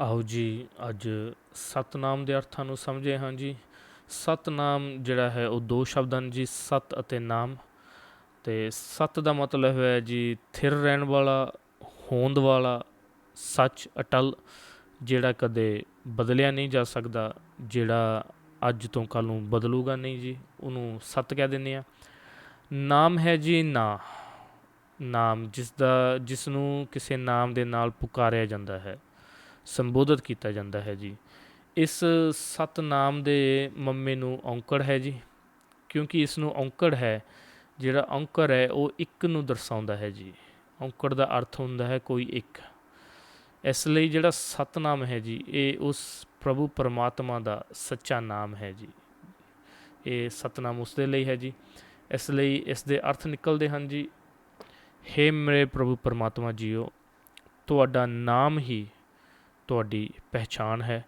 ਆਓ ਜੀ, ਅੱਜ ਸਤਨਾਮ ਦੇ ਅਰਥਾਂ ਨੂੰ ਸਮਝੇ ਹਾਂ ਜੀ। ਸਤਨਾਮ ਜਿਹੜਾ ਹੈ ਉਹ ਦੋ ਸ਼ਬਦ ਹਨ ਜੀ, ਸਤ ਅਤੇ ਨਾਮ। ਤੇ ਸਤ ਦਾ ਮਤਲਬ ਹੈ ਜੀ, ਥਿਰ ਰਹਿਣ ਵਾਲਾ, ਹੋਂਦ ਵਾਲਾ, ਸੱਚ, ਅਟਲ, ਜਿਹੜਾ ਕਦੇ ਬਦਲਿਆ ਨਹੀਂ ਜਾ ਸਕਦਾ, ਜਿਹੜਾ ਅੱਜ ਤੋਂ ਕੱਲ ਨੂੰ ਬਦਲੂਗਾ ਨਹੀਂ ਜੀ, ਉਹਨੂੰ ਸਤ ਕਹਿ ਦਿੰਦੇ ਆ ਨਾਮ ਹੈ ਜੀ ਨਾ। ਨਾਮ ਜਿਸ ਦਾ ਜਿਸ ਨੂੰ ਕਿਸੇ ਨਾਮ ਦੇ ਨਾਲ ਪੁਕਾਰਿਆ ਜਾਂਦਾ ਹੈ। ਸੰਬੋਧਿਤ ਕੀਤਾ ਜਾਂਦਾ ਹੈ ਜੀ। ਇਸ ਸਤਨਾਮ ਦੇ ਮੰਮੇ ਨੂੰ ਔਂਕੜ ਹੈ ਜੀ, ਕਿਉਂਕਿ ਇਸ ਨੂੰ ਔਂਕੜ ਹੈ, ਜਿਹੜਾ ਔਂਕੜ ਹੈ, ਉਹ ਇੱਕ ਨੂੰ ਦਰਸਾਉਂਦਾ ਹੈ ਜੀ। ਔਂਕੜ ਦਾ ਅਰਥ ਹੁੰਦਾ ਹੈ ਕੋਈ ਇੱਕ। ਇਸ ਲਈ ਜਿਹੜਾ ਸਤਨਾਮ ਹੈ ਜੀ, ਇਹ ਉਸ ਪ੍ਰਭੂ ਪਰਮਾਤਮਾ ਦਾ ਸੱਚਾ ਨਾਮ ਹੈ ਜੀ। ਇਹ ਸਤਨਾਮ ਉਸ ਦੇ ਲਈ ਹੈ ਜੀ। ਇਸ ਲਈ ਇਸ ਦੇ ਅਰਥ ਨਿਕਲਦੇ ਹਨ ਜੀ, ਹੇ ਮੇਰੇ ਪ੍ਰਭੂ ਪਰਮਾਤਮਾ ਜੀਓ, ਤੁਹਾਡਾ ਨਾਮ ਹੀ ਤੁਹਾਡੀ ਪਹਿਚਾਨ ਹੈ,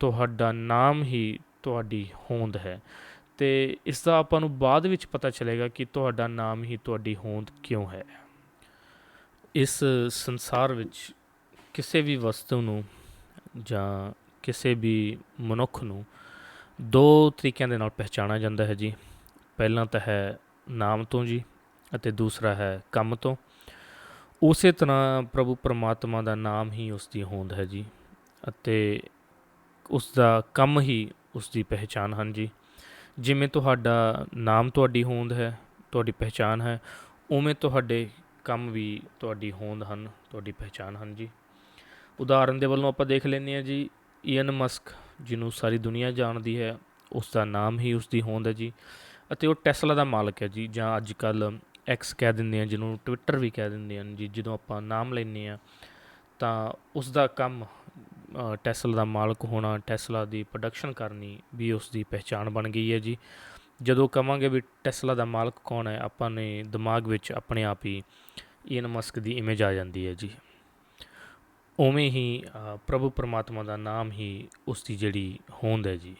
ਤੁਹਾਡਾ ਨਾਮ ਹੀ ਤੁਹਾਡੀ ਹੋਂਦ ਹੈ। ਤੇ ਇਸ ਦਾ ਆਪਾਂ ਨੂੰ ਬਾਅਦ ਵਿੱਚ ਪਤਾ ਚੱਲੇਗਾ ਕਿ ਤੁਹਾਡਾ ਨਾਮ ਹੀ ਤੁਹਾਡੀ ਹੋਂਦ ਕਿਉਂ ਹੈ। ਇਸ ਸੰਸਾਰ ਵਿੱਚ ਕਿਸੇ ਵੀ ਵਸਤੂ ਨੂੰ ਜਾਂ ਕਿਸੇ ਵੀ ਮਨੁੱਖ ਨੂੰ ਦੋ ਤਰੀਕਿਆਂ ਦੇ ਨਾਲ ਪਹਿਚਾਣਿਆ ਜਾਂਦਾ ਹੈ ਜੀ। ਪਹਿਲਾਂ ਤਾਂ ਹੈ ਨਾਮ ਤੋਂ ਜੀ ਅਤੇ ਦੂਸਰਾ ਹੈ ਕੰਮ ਤੋਂ। ਉਸੇ ਤਰ੍ਹਾਂ ਪ੍ਰਭੂ ਪਰਮਾਤਮਾ ਦਾ ਨਾਮ ਹੀ ਉਸ ਦੀ ਹੋਂਦ ਹੈ ਜੀ ਅਤੇ ਉਸ ਦਾ ਕੰਮ ਹੀ ਉਸ ਦੀ ਪਹਿਚਾਨ ਹਨ ਜੀ। ਜਿਵੇਂ ਤੁਹਾਡਾ ਨਾਮ ਤੁਹਾਡੀ ਹੋਂਦ ਹੈ, ਤੁਹਾਡੀ ਪਹਿਚਾਨ ਹੈ, ਉਵੇਂ ਤੁਹਾਡੇ ਕੰਮ ਵੀ ਤੁਹਾਡੀ ਹੋਂਦ ਹਨ, ਤੁਹਾਡੀ ਪਹਿਚਾਨ ਹਨ ਜੀ। ਉਦਾਹਰਨ ਦੇ ਵੱਲੋਂ ਆਪਾਂ ਦੇਖ ਲੈਂਦੇ ਹਾਂ ਜੀ ਈਅਨ ਮਸਕ ਜਿਹਨੂੰ ਸਾਰੀ ਦੁਨੀਆ ਜਾਣਦੀ ਹੈ ਉਸ ਦਾ ਨਾਮ ਹੀ ਉਸ ਦੀ ਹੋਂਦ ਹੈ ਜੀ ਅਤੇ ਉਹ ਟੈਸਲਾ ਦਾ ਮਾਲਕ ਹੈ ਜੀ, ਜਾਂ ਅੱਜ ਕੱਲ ਐਕਸ ਕਹਿ ਦਿੰਦੇ ਆ, ਜਿਹਨੂੰ ਟਵਿੱਟਰ ਵੀ ਕਹਿ ਦਿੰਦੇ ਹਨ, ਜੀ, ਜਦੋਂ ਆਪਾਂ ਨਾਮ ਲੈਂਦੇ ਆ ਤਾਂ ਉਸ ਦਾ ਕੰਮ ਟੈਸਲਾ ਦਾ ਮਾਲਕ ਹੋਣਾ ਟੈਸਲਾ ਦੀ ਪ੍ਰੋਡਕਸ਼ਨ ਕਰਨੀ ਵੀ ਉਸ ਦੀ ਪਹਿਚਾਣ ਬਣ ਗਈ ਹੈ ਜੀ। ਜਦੋਂ ਕਵਾਂਗੇ ਵੀ ਟੈਸਲਾ ਦਾ ਮਾਲਕ ਕੌਣ ਹੈ, ਆਪਾਂ ਨੇ ਦਿਮਾਗ ਵਿੱਚ ਆਪਣੇ ਆਪ ਹੀ ਈਨ ਮਸਕ ਦੀ ਇਮੇਜ ਆ ਜਾਂਦੀ ਹੈ ਜੀ। ਉਵੇਂ ਹੀ ਪ੍ਰਭੂ ਪਰਮਾਤਮਾ ਦਾ ਨਾਮ ਹੀ ਉਸ ਦੀ ਜਿਹੜੀ ਹੋਂਦ ਹੈ ਜੀ।